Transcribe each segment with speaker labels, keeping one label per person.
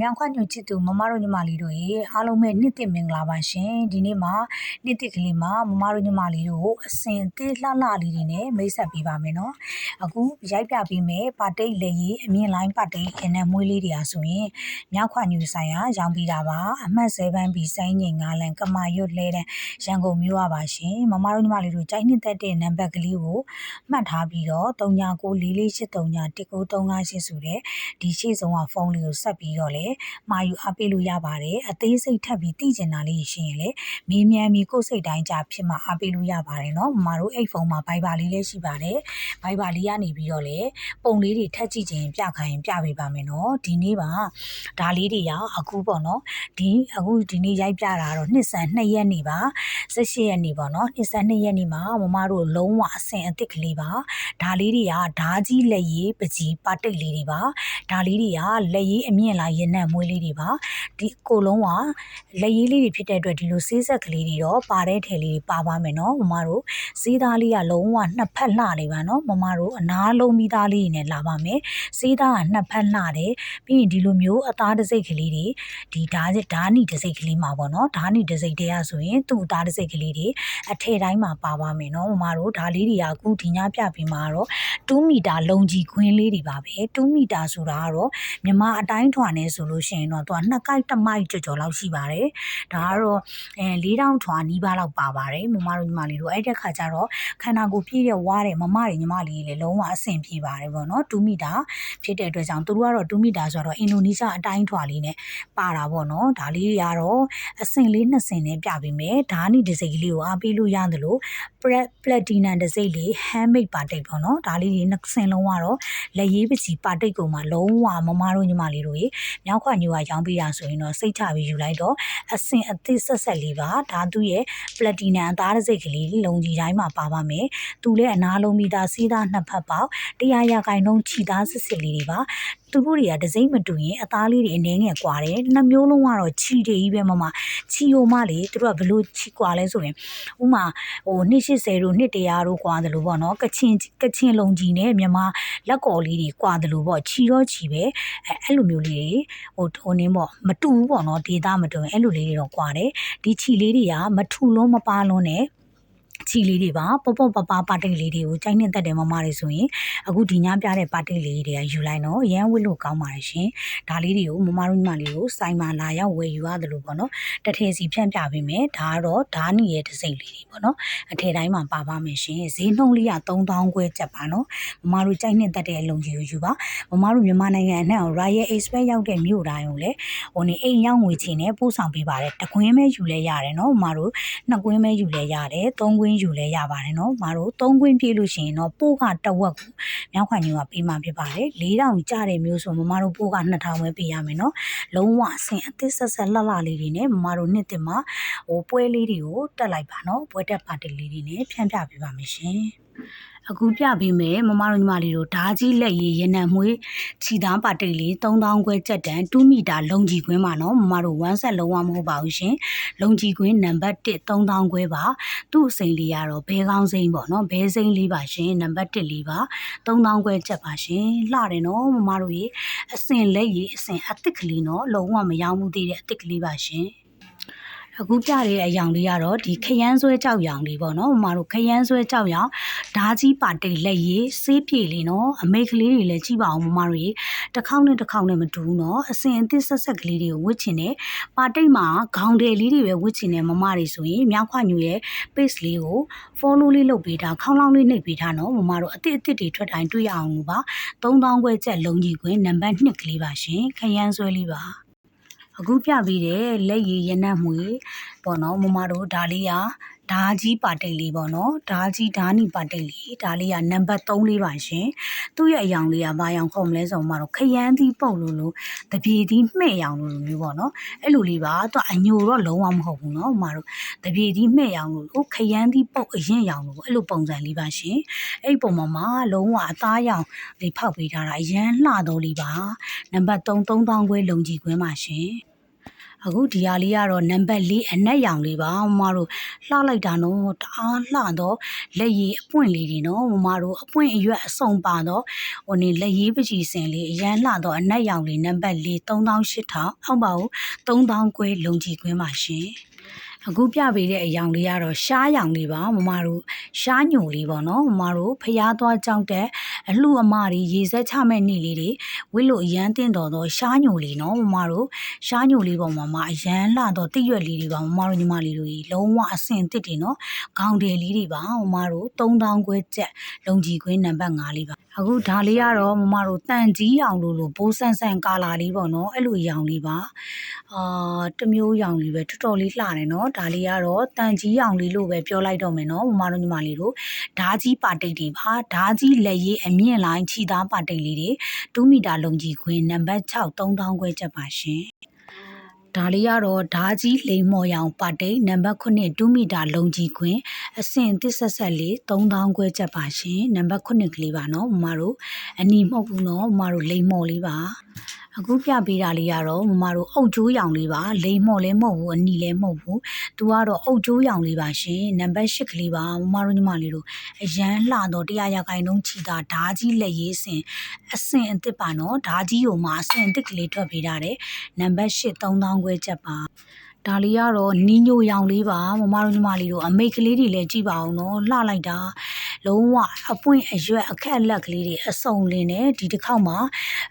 Speaker 1: မြောင်ခွညွန့်ချစ်သူမမတို့ညီမလေးတို့ရေအားလုံးပဲနှစ်သိမင်္ဂလာပါရှင်ဒီနေ့မှာနှစ်သိကလေးမှာမမတို့ညီမလေးတို့အစင်သေးလှလှလေးတွေနဲ့မိတ်ဆက်ပေးပါမယ်နော်အခုရိုက်ပြပေးမယ်ပါတိတ်လေကြီးအမြင့်လိုင်းပါတိတ်ခင်တဲ့မွေးလေးတွေအားဆိုရင်မြောက်ခွညွန့်ဆိုင်ရာရောင်းပေးတာပါအမှတ်7ပြီးစိုင်းငင်9လန်ကမာရွတ်လဲတဲ့ရန်ကုန်မြို့ရပါရှင်မမတို့ညီမလေးတို့ကြိုက်နှစ်သက်တဲ့နံပါတ်ကလေးကိုမှတ်ထားပြီးတော့3994483938ဆိုတဲ့ဒီရှေ့ဆုံးကဖုန်းလေးကိုဆက်ပြီးတော့လေမှာယူအားပေးလို့ရပါတယ်အသေးစိတ်ထပ်ပြီးသိကျင်တာလေးရှိရင်လေမေးမြန်းပြီးကိုယ်စိတ်တိုင်းကြဖြစ်မှအားပေးလို့ရပါတယ်နော်မမတို့အဲ့ဖုန်းမှာ Viber လေးလည်းရှိပါတယ် Viber လေးကနေပြီးတော့လေပုံလေးတွေထပ်ကြည့်ခြင်းပြခိုင်းပြပေးပါမယ်နော်ဒီနေ့ပါဒါလေးတွေရအခုပေါ့နော်ဒီအခုဒီနေ့ရိုက်ပြတာတော့နှစ်ဆန်2ရက်နေပါ18ရက်နေပေါ့နော်နှစ်ဆန်2ရက်နေမှာမမတို့လုံးဝအဆင်အသစ်ကလေးပါဒါလေးတွေကဓာကြီးလက်ရည်ပကြီးပါတိတ်လေးတွေပါဒါလေးတွေကလက်ရည်အမြင့်လာရင်နဲ့မွေးလေးတွေပါဒီကိုလုံးကလက်ရည်လေးတွေဖြစ်တဲ့အတွက်ဒီလိုဆေးဆက်ကလေးတွေတော့ပါတဲ့ထဲလေးတွေပါပါမယ်နော်မမတို့ဆေးသားလေးကလုံးဝနှစ်ဖက်လှနေပါနော်မမတို့အနားလုံးမိသားလေးတွေနဲ့လာပါမယ်ဆေးသားကနှစ်ဖက်လှတယ်ပြီးရင်ဒီလိုမျိုးအသားတစ်စိတ်ကလေးတွေဒီဓာဓာနီတစ်စိတ်ကလေးမှာပေါ့နော်ဓာနီတစ်စိတ်တည်းရဆိုရင်သူ့အသားတစ်စိတ်ကလေးတွေအထည်တိုင်းမှာပါပါမယ်နော်မမတို့ဒါလေးတွေကအခုဒီညပြပြီးမှာတော့2မီတာ လုံကြီးခွင်းလေးတွေပါပဲ2မီတာဆိုတာကတော့မြမအတိုင်းထွာနေဆိုလို့ရှိရင်တော့သူကနှစ်ကိုက်တစ်မိုက်ကြော်ကြော်လောက်ရှိပါတယ်ဒါကတော့အဲ၄တောင်ထွာနီးပါးလောက်ပါပါတယ်မမတို့ညီမလေးတို့အဲ့တဲ့ခါကျတော့ခန္ဓာကိုယ်ပြည့်တဲ့ဝါးတဲ့မမတွေညီမလေးတွေလည်းလုံးဝအဆင်ပြေပါတယ်ပေါ့နော်2မီတာဖြစ်တဲ့အတွက်ကြောင့်သူတို့ကတော့2မီတာဆိုတော့အင်ဒိုနီးရှားအတိုင်းထွာလေးနဲ့ပါတာပေါ့နော်ဒါလေးတွေကတော့အဆင်လေးနှစ်ဆင်နဲ့ပြပေးမယ်ဓာနီဒီဇိတ်ကလေးကိုအားပေးလို့ရတယ်လို့ platinum ဒီဇိတ်လေး handmade ပါတိတ်ပေါ့နော်ဒါလေးတွေနှစ်ဆင်လုံးကတော့လက်ရေးပစီပါတိတ်ကိုမှလုံးဝမမတို့ညီမလေးတို့ရေမြောက်ခွညူကရောင်းပေးတာဆိုရင်တော့စိတ်ချပြီးယူလိုက်တော့အဆင်အသစ်ဆက်ဆက်လေးပါဒါသူ့ရဲ့ platinum အသားတစ်စိတ်ကလေးလုံကြီးတိုင်းမှာပါပါမယ်သူလည်းအနာလုံးမီတာစီးသားနှစ်ဖက်ပေါက်တရားရခိုင်နှုန်းခြိသားစစ်စစ်လေးတွေပါသူတို့တွေကဒစိမ့်မတူရင်အသားလေးတွေအနှဲငယ်ကွာတယ်နှစ်မျိုးလုံးကတော့ခြီတွေကြီးပဲမမခြီယိုမလေသူတို့ကဘလို့ခြီကွာလဲဆိုရင်ဥမာဟိုနှစ်80တို့နှစ်100တို့ကွာတယ်လို့ပေါ့နော်ကချင်ကချင်လုံကြီးနဲ့မြန်မာလက်ကော်လေးတွေကွာတယ်လို့ပေါ့ခြီတော့ခြီပဲအဲအဲ့လိုမျိုးလေးတွေဟိုဟိုနင်းပေါ့မတူဘူးပေါ့နော်ဒေတာမတူရင်အဲ့လိုလေးတွေတော့ကွာတယ်ဒီခြီလေးတွေကမထူလုံးမပါလုံးနဲ့ ချီလေးတွေပါပေါ့ပေါ့ပပပါတိတ်လေးတွေကိုကြိုက်နေတတ်တယ်မမတွေဆိုရင်အခုဒီညပြတဲ့ပါတိတ်လေးတွေကယူလိုက်တော့ရန်ဝစ်လို့ကောင်းပါတယ်ရှင်ဒါလေးတွေကိုမမတို့ညီမလေးကိုစိုင်းမှာလာရောက်ဝယ်ယူရတယ်လို့ပေါ့နော်တထည်စီဖြန့်ပြပေးမယ်ဒါကတော့ဓာနီရဲ့တစ်စိတ်လေးတွေပေါ့နော်အထည်တိုင်းမှာပါပါမယ်ရှင်ဈေးနှုန်းလေးက3000ခွဲကျပ်ပါနော်မမတို့ကြိုက်နေတတ်တဲ့အလုံးကြီးကိုယူပါမမတို့မြန်မာနိုင်ငံအနှံ့ Royal Express ရောက်တဲ့မြို့တိုင်းကိုလည်းဟိုနေအိမ်ရောက်ငွေချင်းနဲ့ပို့ဆောင်ပေးပါတယ်တကွင်းပဲယူလဲရတယ်နော်မမတို့နှစ်ကွင်းပဲယူလဲရတယ်သုံးကွင်းယူလဲရပါတယ်နော်မတို့သုံးကွင်းပြည့်လို့ရှိရင်တော့ပိုးကတဝက်ကိုမြောက်ခွန်ကြီးကပေးမှဖြစ်ပါတယ်၄000ကျတဲ့မျိုးဆိုမမတို့ပိုးက2000ပဲပေးရမယ်နော်လုံးဝအဆင်အသစ်ဆက်ဆက်လှလှလေးတွေနဲ့မမတို့နှစ်တင်မှာဟိုပွဲလေးတွေကိုတက်လိုက်ပါနော်ပွဲတက်ပါတီလေးတွေနဲ့ဖြန့်ပြပေးပါမယ်ရှင် အခုပြပေးမယ်မမတို့ညီမလေးတို့ဓာကြီးလက်ရည်ရနံမွေးခြီသားပါတိတ်လေး3000ခွဲကြက်တန်2မီတာလုံကြီးကွင်းပါနော်မမတို့1ဆက်လုံးဝမဟုတ်ပါဘူးရှင်လုံကြီးကွင်းနံပါတ်1 3000ခွဲပါသူ့အစိမ်လေးကတော့ဘဲကောင်းစိမ်းပေါ့နော်ဘဲစိမ်းလေးပါရှင်နံပါတ်1လေးပါ3000ခွဲကြက်ပါရှင်လှတယ်နော်မမတို့ရေအစင်လက်ရည်အစင်အသစ်ကလေးနော်လုံးဝမရောမှုသေးတဲ့အသစ်ကလေးပါရှင် အခုပြတဲ့အယောင်လေးကတော့ဒီခရမ်းဆွဲကြောက်ရောင်လေးပေါ့နော်မမတို့ခရမ်းဆွဲကြောက်ရောင်ဓာကြီးပါတိတ်လက်ရည်ဆေးပြေလေးနော်အမိတ်ကလေးတွေလည်းကြည့်ပါအောင်မမတို့ရေတစ်ခေါက်နဲ့တစ်ခေါက်နဲ့မတူဘူးနော်အစင်အသစ်ဆက်ဆက်ကလေးတွေကိုဝစ်ချင်တယ်ပါတိတ်မှာခေါင်းတယ်လေးတွေပဲဝစ်ချင်တယ်မမတွေဆိုရင်မြောက်ခွညူရဲ့ page လေးကို follow လေးလုပ်ပေးတာခေါင်းလောင်းလေးနှိပ်ပေးတာနော်မမတို့အစ်စ်အစ်တွေထွက်တိုင်းတွေ့ရအောင်လို့ပါ3000ခွဲချက်လုံးကြီးခွင်နံပါတ်2ကလေးပါရှင်ခရမ်းဆွဲလေးပါ အခုပြပေးတဲ့လက်ရည်ရနတ်မှွေပေါ့နော်မမတို့ဒါလေးကဓာကြီးပါတိတ်လေးပေါ့နော်ဓာကြီးဓာနီပါတိတ်လေးဒါလေးကနံပါတ်3လေးပါရှင်သူ့ရဲ့အယောင်လေးကဘာယောင်ခုံမလဲဆိုမှတော့ခရမ်းသီးပုတ်လို့လို့တပြေသီးမှဲ့ယောင်လို့လို့မျိုးပေါ့နော်အဲ့လိုလေးပါသူအညိုတော့လုံးဝမဟုတ်ဘူးနော်မတို့တပြေသီးမှဲ့ယောင်လို့လို့ခရမ်းသီးပုတ်အရင်ယောင်လို့အဲ့လိုပုံစံလေးပါရှင်အဲ့ပုံမှာမှာလုံးဝအသားယောင်လေးဖောက်ပေးထားတာအရန်လှတော့လေးပါနံပါတ်3 3000ခွဲလုံကြီးခွင်းပါရှင် အခုဒီဟာလေးကတော့နံပါတ်၄အနက်ရောင်လေးပါမမတို့လှလိုက်တာနော်တအားလှတော့လက်ရည်အပွင့်လေးတွေနော်မမတို့အပွင့်အရွက်အစုံပါတော့ဟိုနေလက်ရည်ပကြီးစင်လေးအရန်လှတော့အနက်ရောင်လေးနံပါတ်၄3800အောက်ပါဘူး3000ခွဲလုံကြီးခွင်းပါရှင် အခုပြပေးတဲ့အယောင်လေးကတော့ရှားရောင်လေးပါမမတို့ရှားညိုလေးပေါ့နော်မမတို့ဖျားသွားကြောက်တဲ့အလှအမတွေရေစက်ချမဲ့နေ့လေးတွေဝစ်လို့အရန်တင်တော်တော့ရှားညိုလေးနော်မမတို့ရှားညိုလေးပေါ်မှာမှအရန်လှတော့တိရွက်လေးတွေပါမမတို့ညီမလေးတို့ကြီးလုံးဝအဆင်တစ်တွေနော်ခေါင်းတယ်လေးတွေပါမမတို့3000ခွဲကျက်လုံကြီးခွင်းနံပါတ်5လေးပါအခုဒါလေးကတော့မမတို့တန်ကြီးရောင်လို့လို့ဘိုးဆန်းဆန်းကာလာလေးပေါ့နော်အဲ့လိုရောင်လေးပါအာတစ်မျိုးရောင်လေးပဲတော်တော်လေးလှတယ်နော်ဒါလေးကတော့တန်ကြီးရောင်လေးလို့ပဲပြောလိုက်တော့မယ်နော်မမတို့ညီမလေးတို့ဓာကြီးပါတိတ်တွေပါဓာကြီးလက်ရည်အမြင့်လိုင်းခြိသားပါတိတ်လေးတွေ2မီတာလုံကြီးခွင်းနံပါတ်6 3000ခွဲကျက်ပါရှင် ဒါလေးကတော့ဓာကြီးလိမ်မော်ရောင်ပါတိတ်နံပါတ်9 2မီတာလုံကြီးခွင်အဆင့်တစ်ဆက်ဆက်လေး3000ခွဲချက်ပါရှင်နံပါတ်9ကလေးပါနော်မမတို့အနီမဟုတ်ဘူးနော်မမတို့လိမ်မော်လေးပါ အခုပြပေးတာလေးကတော့မမတို့အုတ်ကျိုးရောင်လေးပါလိမ်မော်လည်းမဟုတ်ဘူးအနီလည်းမဟုတ်ဘူးသူကတော့အုတ်ကျိုးရောင်လေးပါရှင်နံပါတ်10ကလေးပါမမတို့ညီမလေးတို့အရန်လှတော့တရားရခိုင်နှုန်းချီတာဓာကြီးလက်ရေးစင်အဆင့်အစ်စ်ပါနော်ဓာကြီးကိုမှအဆင့်အစ်စ်ကလေးထွက်ပေးတာတဲ့နံပါတ်8 3000ခွဲချက်ပါဒါလေးကတော့နီညိုရောင်လေးပါမမတို့ညီမလေးတို့အမိတ်ကလေးတွေလည်းကြည့်ပါအောင်နော်လှလိုက်တာ လုံးဝအပွင့်အရွက်အခက်အလက်ကလေးတွေအစုံလင်းနဲ့ဒီတစ်ခေါက်မှာ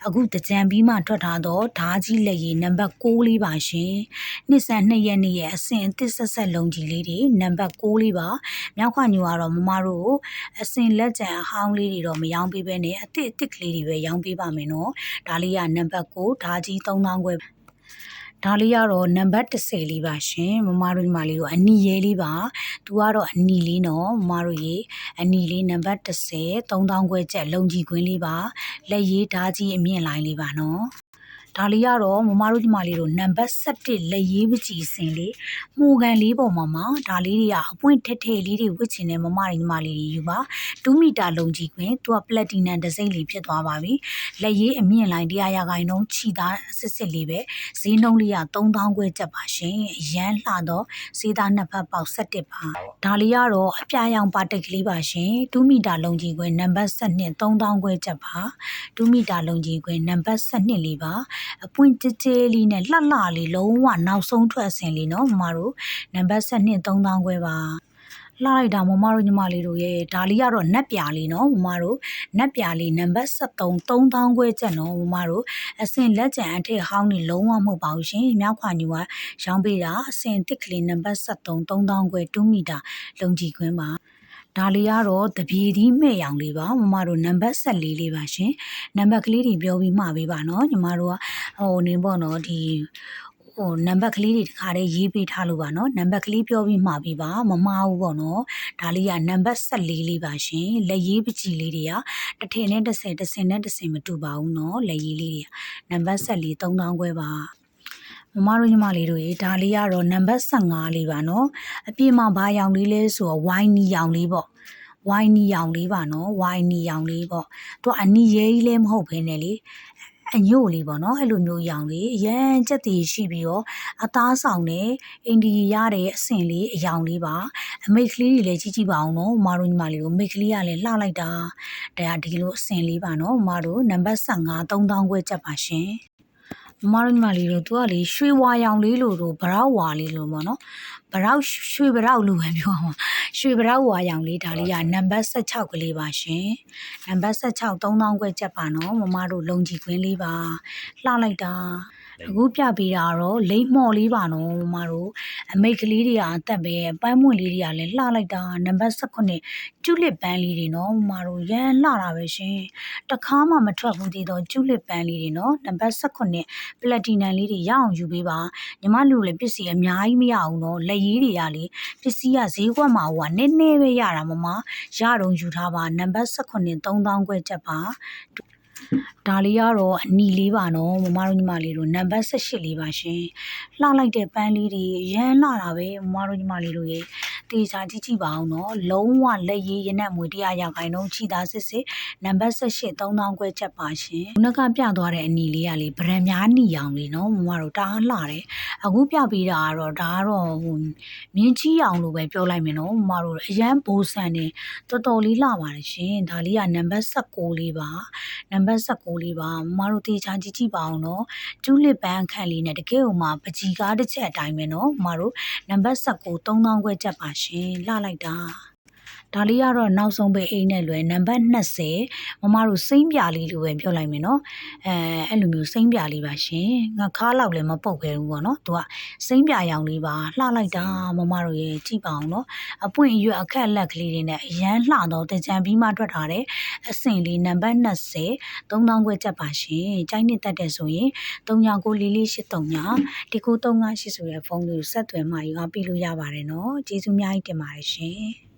Speaker 1: အခုတကြံပြီးမှထွက်ထားတော့ဓာကြီးလက်ရည်နံပါတ်6လေးပါရှင်နှစ်ဆန်2ရက်နေ့ရဲ့အဆင့်အသစ်ဆက်ဆက်လုံးကြီးလေးတွေနံပါတ်6လေးပါမြောက်ခွညိုကတော့မမတို့ကိုအဆင့်လက်ကျန်အဟောင်းလေးတွေတော့မရောင်းပေးဘဲနဲ့အစ်စ်အစ်စ်ကလေးတွေပဲရောင်းပေးပါမယ်နော်ဒါလေးကနံပါတ်6ဓာကြီး3000ခွဲ ဒါလေးကတော့နံပါတ်30လေးပါရှင်မမတို့ညီမလေးတို့အနီရဲလေးပါသူကတော့အနီလေးနော်မမတို့ရေအနီလေးနံပါတ်30 3000ခွဲကျက်လုံကြီးခွင်းလေးပါလက်ရေးဓာကြီးအမြင့်လိုင်းလေးပါနော် ဒါလေးကတော့မမတို့ညီမလေးတို့နံပါတ်7လက်ရေးပကြီးစင်လေးမှုကန်လေးပေါ်မှာမှာဒါလေးတွေကအပွင့်ထက်ထက်လေးတွေဝစ်ချင်တဲ့မမတွေညီမလေးတွေယူပါ2မီတာလုံကြီးခွင်းသူကပလက်တီနမ်တစ်စိမ့်လေးဖြစ်သွားပါပြီလက်ရေးအမြင့်လိုင်းတရားရခိုင်နှုန်းခြိသားစစ်စစ်လေးပဲဈေးနှုန်းလေးက3000ခွဲကျပ်ပါရှင်အရန်လှတော့ဈေးသားနှစ်ဖက်ပေါက်17ပါဒါလေးကတော့အပြာရောင်ပါတိတ်ကလေးပါရှင်2မီတာလုံကြီးခွဲနံပါတ်7 3000ခွဲကျပ်ပါ2မီတာလုံကြီးခွဲနံပါတ်7လေးပါအပွင့်ကြဲကြဲလေးနဲ့လှလှလေးလုံးဝနောက်ဆုံးထွက်အဆင်လေးနော်မမတို့နံပါတ်7 3000ခွဲပါလှလိုက်တာမမတို့ညီမလေးတို့ရဲ့ဒါလေးကတော့နက်ပြာလေးနော်မမတို့နက်ပြာလေးနံပါတ်73 3000ခွဲကျက်နော်မမတို့အစင်လက်ကျန်အထက်ဟောင်းနေလုံးဝမဟုတ်ပါဘူးရှင်မြောက်ခွာညူကရောင်းပေးတာအစင်တစ်ကလေးနံပါတ်73 3000ခွဲ2မီတာလုံကြီးခွင်းပါ ဒါလေးကတော့တပြေဒီမဲ့ရောင်လေးပါမမတို့နံပါတ်14လေးပါရှင်နံပါတ်ကလေးတွေပြောပြီးမှပေးပါနော်ညီမတို့ကဟိုနေပေါ့နော်ဒီဟိုနံပါတ်ကလေးတွေတခါတည်းရေးပေးထားလို့ပါနော်နံပါတ်ကလေးပြောပြီးမှပေးပါမမဘူးပေါ့နော်ဒါလေးကနံပါတ်14လေးပါရှင်လက်ရေးပကြီးလေးတွေကတစ်ထည်နဲ့30တစ်စင်နဲ့30မတူပါဘူးနော်လက်ရေးလေးတွေကနံပါတ်14 3000ခွဲပါ မမတို့ညီမလေးတို့ရေဒါလေးကတော့နံပါတ်15လေးပါနော်အပြည့်မှာဘာရောင်လေးလဲဆိုတော့ဝိုင်းနီရောင်လေးပေါ့ဝိုင်းနီရောင်လေးပါနော်ဝိုင်းနီရောင်လေးပေါ့သူကအနီရဲကြီးလည်းမဟုတ်ဘဲနဲ့လေအညို့လေးပေါ့နော်အဲ့လိုမျိုးရောင်လေးအရန်ကြက်တည်ရှိပြီးတော့အသားဆောင်နဲ့အင်ဒီရတဲ့အဆင်လေးအယောင်လေးပါအမိတ်ကလေးတွေလည်းကြီးကြီးပါအောင်နော်မမတို့ညီမလေးကိုမိတ်ကလေးကလည်းလှလိုက်တာတရားဒီလိုအဆင်လေးပါနော်မမတို့နံပါတ်15 3000ခွဲချက်ပါရှင် မမတို့ညီမလေးတို့သူကလေရွှေဝါရောင်လေးလို့တို့ဗရောက်ဝါလေးလို့ပေါ့နော်ဗရောက်ရွှေဗရောက်လို့ပဲပြောမှာရွှေဗရောက်ဝါရောင်လေးဒါလေးကနံပါတ်16ကလေးပါရှင်နံပါတ်16 3000ခွဲချက်ပါနော်မမတို့လုံကြီးခွင်းလေးပါလှလိုက်တာ အခုပြပေးတာကတော့လိမ့်မော်လေးပါနော်မမတို့အမိတ်ကလေးတွေကအသက်ပဲပန်းမွင့်လေးတွေကလည်းလှလိုက်တာနံပါတ်18ကျူလစ်ပန်းလေးတွေနော်မမတို့ရမ်းလှတာပဲရှင်တခါမှမထွက်ဘူးသေးတော့ကျူလစ်ပန်းလေးတွေနော်နံပါတ်18ပလက်တီနမ်လေးတွေရအောင်ယူပေးပါညီမလူလည်းပစ္စည်းအများကြီးမရအောင်နော်လက်ရည်တွေကလေပစ္စည်းကဈေးကွက်မှာဟိုကနည်းနည်းပဲရတာမမရတော့ယူထားပါနံပါတ်18 3000ခွဲချက်ပါ ဒါလေးကတော့အနီလေးပါနော်မမတို့ညီမလေးတို့နံပါတ်18လေးပါရှင်လှလိုက်တဲ့ပန်းလေးတွေရမ်းလှတာပဲမမတို့ညီမလေးတို့ရေတေချာကြည့်ကြည့်ပါအောင်နော်လုံးဝလက်ရည်ရနက်မွေတရားရောက်ခိုင်းတော့ချီသားစစ်စစ်နံပါတ်18 3000ခွဲချက်ပါရှင်ခုနကပြသွားတဲ့အနီလေးကလေဗရန်များနီအောင်လေးနော်မမတို့တအားလှတယ်အခုပြပေးတာကတော့ဒါကတော့ဟိုမြင်းကြီးအောင်လို့ပဲပြောလိုက်မယ်နော်မမတို့အရန်ဘိုးဆန်နေတော်တော်လေးလှပါတယ်ရှင်ဒါလေးကနံပါတ်16လေးပါနံပါတ်16လေးပါမမတို့တေချာကြည့်ကြည့်ပါအောင်နော်ကျူးလစ်ပန်းခန့်လေးနဲ့တကယ်ဟိုမှာပကြီးကားတစ်ချက်အတိုင်းပဲနော်မမတို့နံပါတ်16 3000ခွဲချက်ပါရှင်လှလိုက်တာ ဒါလေးကတော့နောက်ဆုံးပဲအိမ်နဲ့လွယ်နံပါတ်20မမတို့စိမ့်ပြလေးလိုပဲပြောလိုက်မယ်နော်အဲအဲ့လိုမျိုးစိမ့်ပြလေးပါရှင်ငါခါလောက်လည်းမပုတ်ခဲ့ဘူးပေါ့နော်သူကစိမ့်ပြရောင်လေးပါလှလိုက်တာမမတို့ရေကြည့်ပါအောင်နော်အပွင့်အရွက်အခက်အလက်ကလေးတွေနဲ့အရန်လှတော့တကြံပြီးမှထွက်ထားတဲ့အဆင့်လေးနံပါတ်20 3000ခွဲချက်ပါရှင်။ကြိုင်းနှစ်တက်တဲ့ဆိုရင်39944839ဒီကို358ဆိုတဲ့ဖုန်းလေးကိုဆက်သွယ်မှယူအားပေးလို့ရပါတယ်နော်။ကျေးဇူးအများကြီးတင်ပါတယ်ရှင်။